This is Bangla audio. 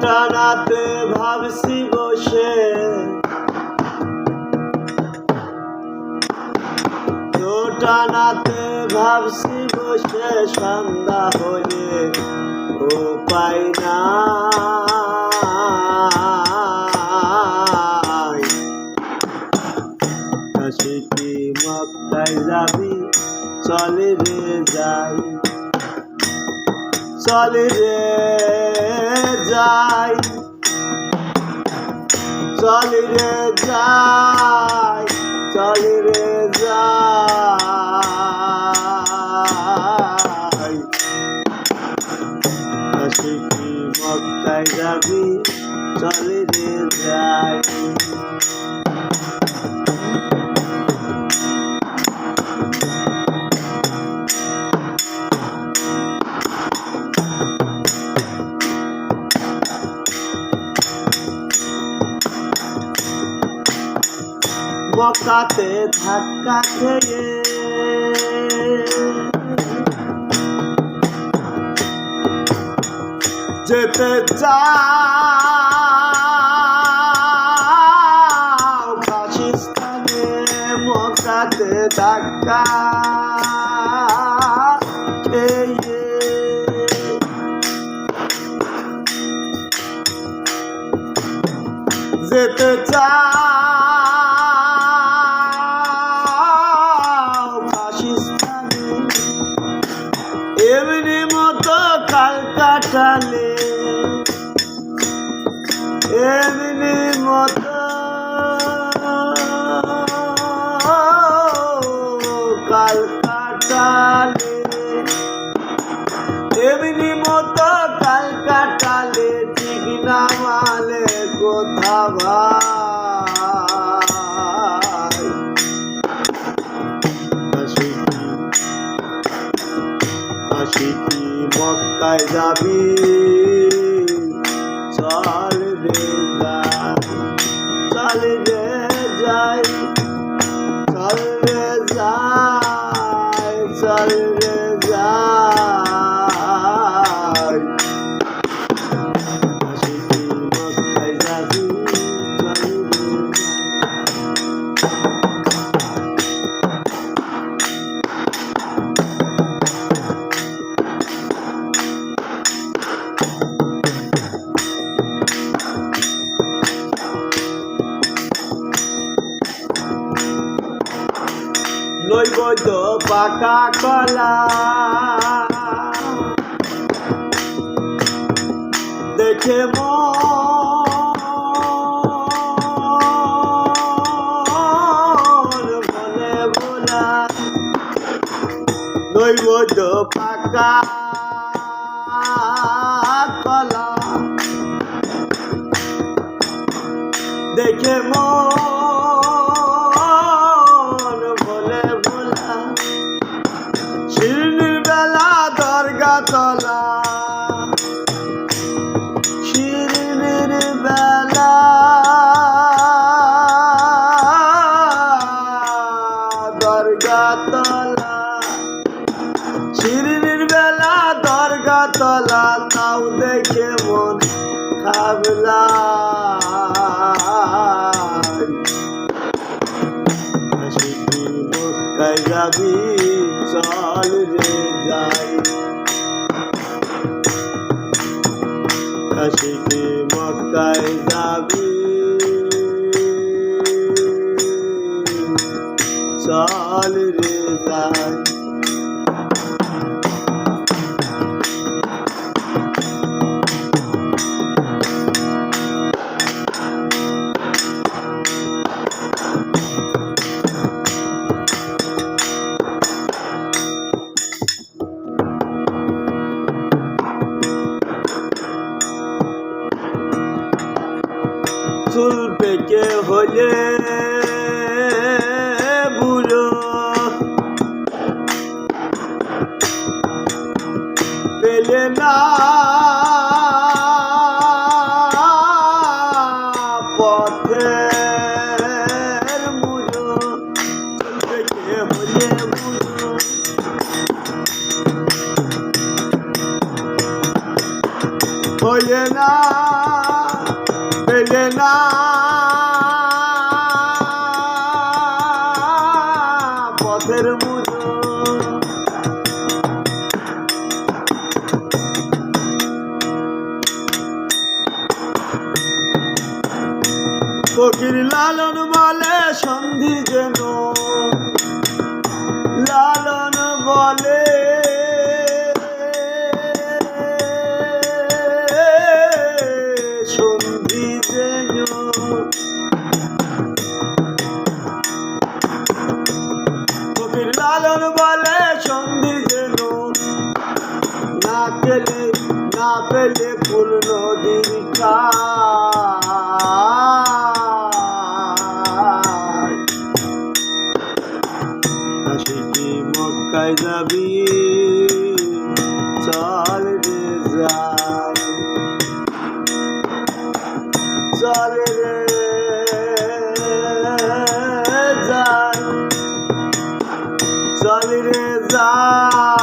টানাতে ভাবছি বসে। টানাতে ভাবছি বসে, সন্ধ্যা হলে পাই না। কি মক্কায় যাবি? চলে রে যাই। চলে রে যাই চলে রে যাই চলে রে যাই কি মক্কায় যাবি চলে রে যাই মকাতে ধাক্কা খেয়ে। যেতে চাও কাটালে এমনি মতো কাল কাটালে ঠিক না মালে কোথা হাসি হাসি কি মক্কায় যাবি? নৈবদ্য পাকা কলা। দেখে মন বোলা। নৈবদ্য পাকা কলা। দেখে মন শিরনির বেলা দরগা তলা, তাও দেখে মন খাবলা যাবি, চল রে যাই। হাসি কি মক্কায় যাবি, চল রে যাই। চুল পেকে হলে বুড়ো। পেলে না। পথের মুড়ো চুল পেকে বুড়ো। পথের মুজো ফকির লালন বলে সন্ধি যেন লালন বলে পেলে ফুল নদীর কাশিটি মক্কায় যাবি? চল রে যাই। চল রে যাই। চল রে যাই।